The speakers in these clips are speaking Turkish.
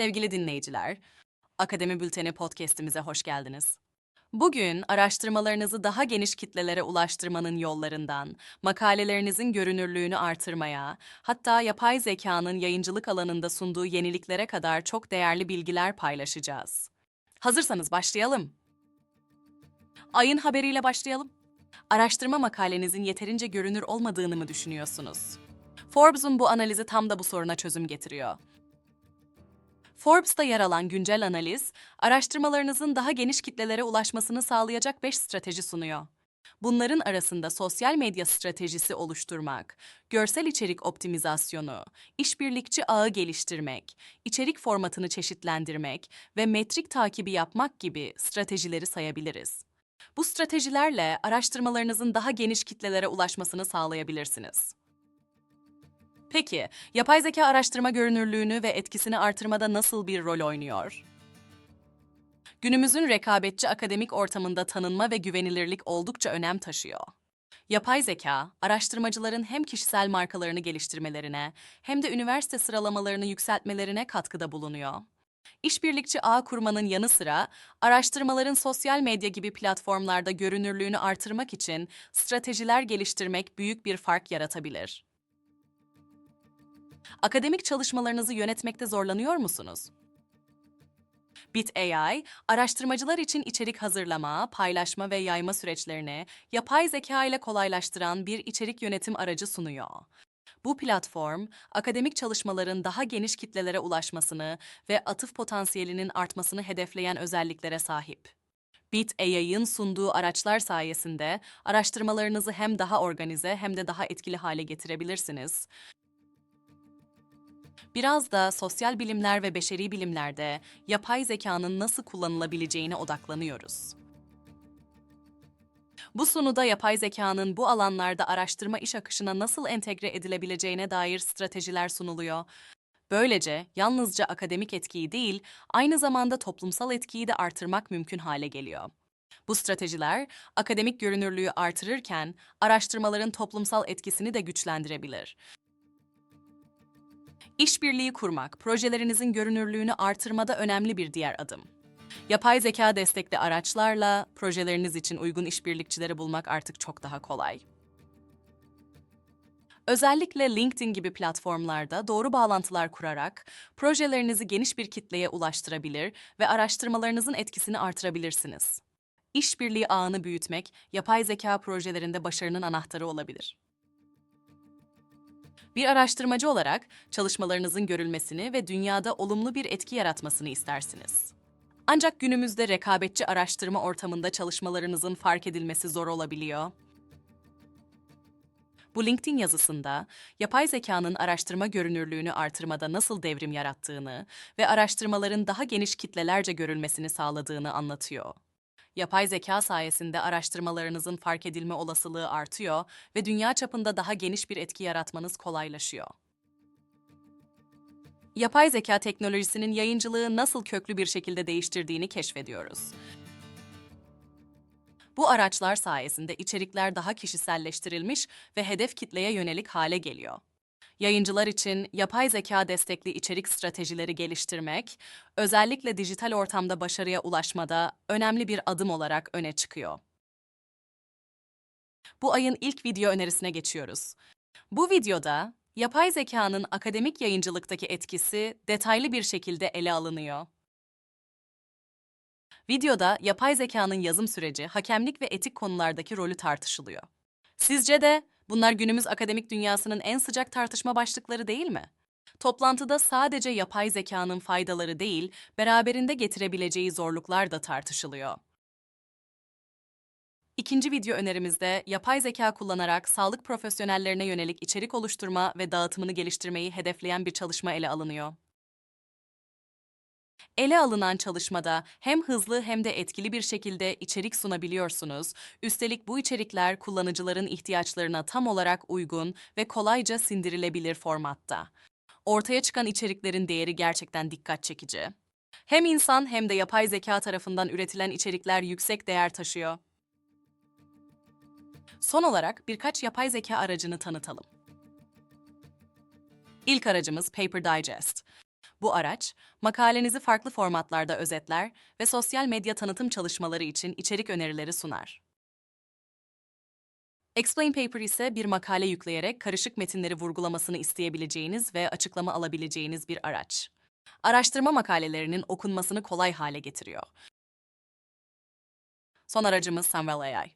sevgili dinleyiciler. Akademi Bülteni podcast'imize hoş geldiniz. Bugün araştırmalarınızı daha geniş kitlelere ulaştırmanın yollarından, makalelerinizin görünürlüğünü artırmaya, hatta yapay zekanın yayıncılık alanında sunduğu yeniliklere kadar çok değerli bilgiler paylaşacağız. Hazırsanız başlayalım. Ayın haberiyle başlayalım. Araştırma makalenizin yeterince görünür olmadığını mı düşünüyorsunuz? Forbes'un bu analizi tam da bu soruna çözüm getiriyor. Forbes'ta yer alan güncel analiz, araştırmalarınızın daha geniş kitlelere ulaşmasını sağlayacak 5 strateji sunuyor. Bunların arasında sosyal medya stratejisi oluşturmak, görsel içerik optimizasyonu, işbirlikçi ağı geliştirmek, içerik formatını çeşitlendirmek ve metrik takibi yapmak gibi stratejileri sayabiliriz. Bu stratejilerle araştırmalarınızın daha geniş kitlelere ulaşmasını sağlayabilirsiniz. Peki, yapay zeka araştırma görünürlüğünü ve etkisini artırmada nasıl bir rol oynuyor? Günümüzün rekabetçi akademik ortamında tanınma ve güvenilirlik oldukça önem taşıyor. Yapay zeka, araştırmacıların hem kişisel markalarını geliştirmelerine hem de üniversite sıralamalarını yükseltmelerine katkıda bulunuyor. İşbirlikçi ağ kurmanın yanı sıra araştırmaların sosyal medya gibi platformlarda görünürlüğünü artırmak için stratejiler geliştirmek büyük bir fark yaratabilir. Akademik çalışmalarınızı yönetmekte zorlanıyor musunuz? Bit AI, araştırmacılar için içerik hazırlama, paylaşma ve yayma süreçlerini yapay zeka ile kolaylaştıran bir içerik yönetim aracı sunuyor. Bu platform, akademik çalışmaların daha geniş kitlelere ulaşmasını ve atıf potansiyelinin artmasını hedefleyen özelliklere sahip. Bit sunduğu araçlar sayesinde araştırmalarınızı hem daha organize hem de daha etkili hale getirebilirsiniz. Biraz da sosyal bilimler ve beşeri bilimlerde yapay zekanın nasıl kullanılabileceğine odaklanıyoruz. Bu sunuda yapay zekanın bu alanlarda araştırma iş akışına nasıl entegre edilebileceğine dair stratejiler sunuluyor. Böylece yalnızca akademik etkiyi değil, aynı zamanda toplumsal etkiyi de artırmak mümkün hale geliyor. Bu stratejiler akademik görünürlüğü artırırken araştırmaların toplumsal etkisini de güçlendirebilir. İşbirliği kurmak, projelerinizin görünürlüğünü artırmada önemli bir diğer adım. Yapay zeka destekli araçlarla projeleriniz için uygun işbirlikçileri bulmak artık çok daha kolay. Özellikle LinkedIn gibi platformlarda doğru bağlantılar kurarak projelerinizi geniş bir kitleye ulaştırabilir ve araştırmalarınızın etkisini artırabilirsiniz. İşbirliği ağını büyütmek, yapay zeka projelerinde başarının anahtarı olabilir. Bir araştırmacı olarak çalışmalarınızın görülmesini ve dünyada olumlu bir etki yaratmasını istersiniz. Ancak günümüzde rekabetçi araştırma ortamında çalışmalarınızın fark edilmesi zor olabiliyor. Bu LinkedIn yazısında yapay zekanın araştırma görünürlüğünü artırmada nasıl devrim yarattığını ve araştırmaların daha geniş kitlelerce görülmesini sağladığını anlatıyor. Yapay zeka sayesinde araştırmalarınızın fark edilme olasılığı artıyor ve dünya çapında daha geniş bir etki yaratmanız kolaylaşıyor. Yapay zeka teknolojisinin yayıncılığı nasıl köklü bir şekilde değiştirdiğini keşfediyoruz. Bu araçlar sayesinde içerikler daha kişiselleştirilmiş ve hedef kitleye yönelik hale geliyor. Yayıncılar için yapay zeka destekli içerik stratejileri geliştirmek, özellikle dijital ortamda başarıya ulaşmada önemli bir adım olarak öne çıkıyor. Bu ayın ilk video önerisine geçiyoruz. Bu videoda yapay zekanın akademik yayıncılıktaki etkisi detaylı bir şekilde ele alınıyor. Videoda yapay zekanın yazım süreci, hakemlik ve etik konulardaki rolü tartışılıyor. Sizce de Bunlar günümüz akademik dünyasının en sıcak tartışma başlıkları değil mi? Toplantıda sadece yapay zekanın faydaları değil, beraberinde getirebileceği zorluklar da tartışılıyor. İkinci video önerimizde yapay zeka kullanarak sağlık profesyonellerine yönelik içerik oluşturma ve dağıtımını geliştirmeyi hedefleyen bir çalışma ele alınıyor. Ele alınan çalışmada hem hızlı hem de etkili bir şekilde içerik sunabiliyorsunuz. Üstelik bu içerikler kullanıcıların ihtiyaçlarına tam olarak uygun ve kolayca sindirilebilir formatta. Ortaya çıkan içeriklerin değeri gerçekten dikkat çekici. Hem insan hem de yapay zeka tarafından üretilen içerikler yüksek değer taşıyor. Son olarak birkaç yapay zeka aracını tanıtalım. İlk aracımız Paper Digest. Bu araç, makalenizi farklı formatlarda özetler ve sosyal medya tanıtım çalışmaları için içerik önerileri sunar. Explain Paper ise bir makale yükleyerek karışık metinleri vurgulamasını isteyebileceğiniz ve açıklama alabileceğiniz bir araç. Araştırma makalelerinin okunmasını kolay hale getiriyor. Son aracımız Sunwell AI.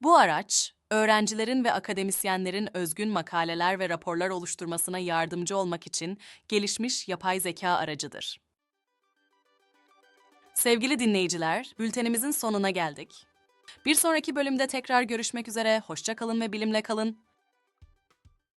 Bu araç, öğrencilerin ve akademisyenlerin özgün makaleler ve raporlar oluşturmasına yardımcı olmak için gelişmiş yapay zeka aracıdır. Sevgili dinleyiciler, bültenimizin sonuna geldik. Bir sonraki bölümde tekrar görüşmek üzere, hoşça kalın ve bilimle kalın.